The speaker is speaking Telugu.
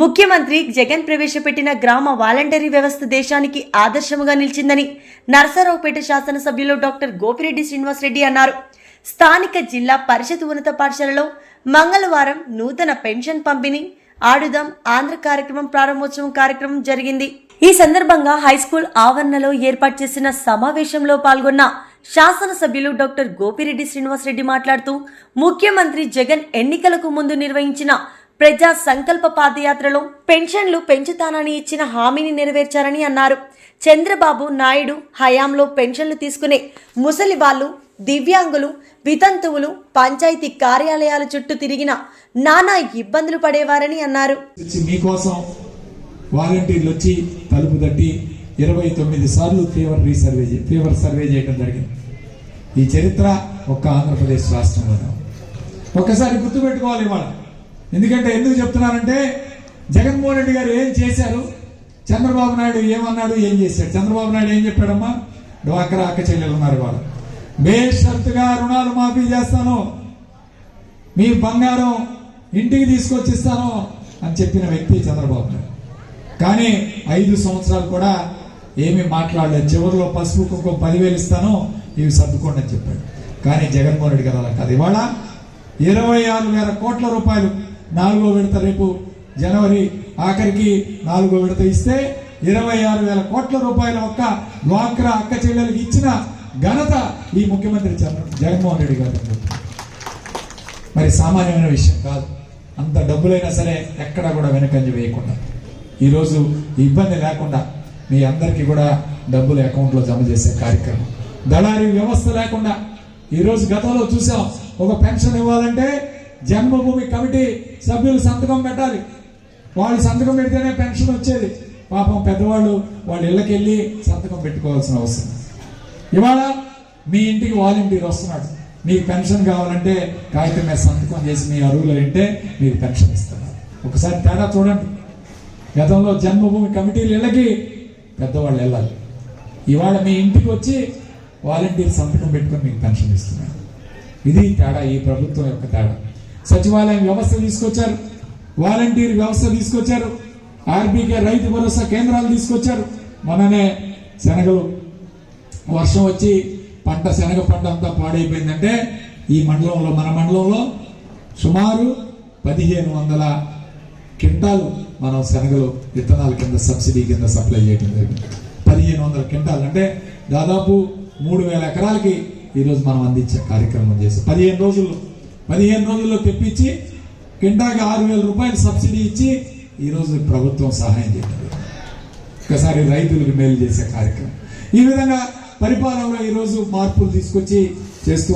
ముఖ్యమంత్రి జగన్ ప్రవేశపెట్టిన గ్రామ వాలంటరీ వ్యవస్థ దేశానికి ఆదర్శముగా నిలిచిందని నరసరావుపేట శాసనసభ్యులు డాక్టర్ గోపిరెడ్డి శ్రీనివాసరెడ్డి అన్నారు. స్థానిక జిల్లా పరిషత్ ఉన్నత పాఠశాలలో మంగళవారం నూతన పెన్షన్ పంపిణీ ఆడుదాం ఆంధ్ర కార్యక్రమం ప్రారంభోత్సవం కార్యక్రమం జరిగింది. ఈ సందర్భంగా హైస్కూల్ ఆవరణలో ఏర్పాటు చేసిన సమావేశంలో పాల్గొన్న శాసనసభ్యులు డాక్టర్ గోపిరెడ్డి శ్రీనివాసరెడ్డి మాట్లాడుతూ ముఖ్యమంత్రి జగన్ ఎన్నికలకు ముందు నిర్వహించిన ప్రజా సంకల్ప పాదయాత్రలో పెన్షన్లు పెంచుతానని ఇచ్చిన హామీని నెరవేర్చారని అన్నారు. చంద్రబాబు నాయుడు హయాంలో పెన్షన్లు తీసుకునే ముసలి వాళ్ళు దివ్యాంగులు వితంతువులు పంచాయతీ కార్యాలయాల చుట్టూ తిరిగిన నానా ఇబ్బందులు పడేవారని అన్నారు. మీకోసం వాలంటీర్లు వచ్చి తలుపు తట్టి ఇరవై తొమ్మిది సార్లు ఫీవర్ రీసర్వే ఫీవర్ సర్వే చేయడం జరిగింది. ఈ చరిత్ర ఒక్క ఆంధ్రప్రదేశ్ రాష్ట్రంలో ఒకసారి గుర్తుపెట్టుకోవాలి ఇవాళ ఎందుకంటే ఎందుకు చెప్తున్నానంటే జగన్మోహన్ రెడ్డి గారు ఏం చేశారు? చంద్రబాబు నాయుడు ఏమన్నాడు? ఏం చేశాడు? చంద్రబాబు నాయుడు ఏం చెప్పాడమ్మా? డ్వాక్రా అక్క చెల్లెలు ఉన్నారు వాళ్ళు. బేషరతుగా రుణాలు మాఫీ చేస్తాను. మీ బంగారం ఇంటికి తీసుకొచ్చి ఇస్తాను అని చెప్పిన వ్యక్తి చంద్రబాబు నాయుడు. కానీ ఐదు సంవత్సరాలు కూడా ఏమీ మాట్లాడలేదు. చివరిలో పసుపు కుంకుమ పదివేలు ఇస్తాను ఇవి సర్దుకోండి అని చెప్పాడు. కానీ జగన్మోహన్ రెడ్డి గారు అలా కాదు. ఇవాళ ఇరవై ఆరు వేల కోట్ల రూపాయలు నాలుగో విడత రేపు జనవరి ఆఖరికి నాలుగో విడత ఇస్తే ఇరవై ఆరు వేల కోట్ల రూపాయల ఒక్క డ్వాక్రా అక్క చెల్లెలకు ఇచ్చిన ఘనత ఈ ముఖ్యమంత్రి జగన్మోహన్ రెడ్డి గారు మరి సామాన్యమైన విషయం కాదు. అంత డబ్బులైనా సరే ఎక్కడా కూడా వెనకంజ వేయకుండా. ఈరోజు ఇబ్బంది లేకుండా మీ అందరికీ కూడా డబ్బులు అకౌంట్లో జమ చేసే కార్యక్రమం. దళారీ వ్యవస్థ లేకుండా ఈరోజు గతంలో చూసాం ఒక పెన్షన్ ఇవ్వాలంటే జన్మభూమి కమిటీ సభ్యులు సంతకం పెట్టాలి. వాళ్ళు సంతకం పెడితేనే పెన్షన్ వచ్చేది. పాపం పెద్దవాళ్ళు వాళ్ళ ఇళ్ళకి వెళ్ళి సంతకం పెట్టుకోవాల్సిన అవసరం. ఇవాళ మీ ఇంటికి వాలంటీర్ వస్తున్నాడు. మీకు పెన్షన్ కావాలంటే కాగితం మీద సంతకం చేసి మీ అరువులు వింటే మీకు పెన్షన్ ఇస్తున్నారు. ఒకసారి తేడా చూడండి. గతంలో జన్మభూమి కమిటీలు ఇళ్ళకి పెద్దవాళ్ళు వెళ్ళాలి. ఇవాళ మీ ఇంటికి వచ్చి వాలంటీర్ సంతకం పెట్టుకొని మీకు పెన్షన్ ఇస్తున్నారు. ఇది తేడా ఈ ప్రభుత్వం యొక్క తేడా. సచివాలయం వ్యవస్థ తీసుకొచ్చారు. వాలంటీర్ వ్యవస్థ తీసుకొచ్చారు. ఆర్బీకే రైతు భరోసా కేంద్రాలు తీసుకొచ్చారు. మొన్ననే శనగలు వర్షం వచ్చి పంట శనగ పంట అంతా పాడైపోయిందంటే ఈ మండలంలో మన మండలంలో సుమారు పదిహేను వందల క్వింటాలు మనం శనగలు విత్తనాల కింద సబ్సిడీ కింద సప్లై చేయడం జరిగింది. పదిహేను వందల క్వింటాలు. అంటే దాదాపు మూడు వేల ఎకరాలకి ఈరోజు మనం అందించే కార్యక్రమం చేసి పదిహేను రోజుల్లో పదిహేను రోజుల్లో తెప్పించి క్వింటాకి ఆరు వేల రూపాయలు సబ్సిడీ ఇచ్చి ఈరోజు ప్రభుత్వం సహాయం చేసింది. ఒకసారి రైతులకు మేలు చేసే కార్యక్రమం. ఈ విధంగా పరిపాలనలో ఈరోజు మార్పులు తీసుకొచ్చి చేస్తూ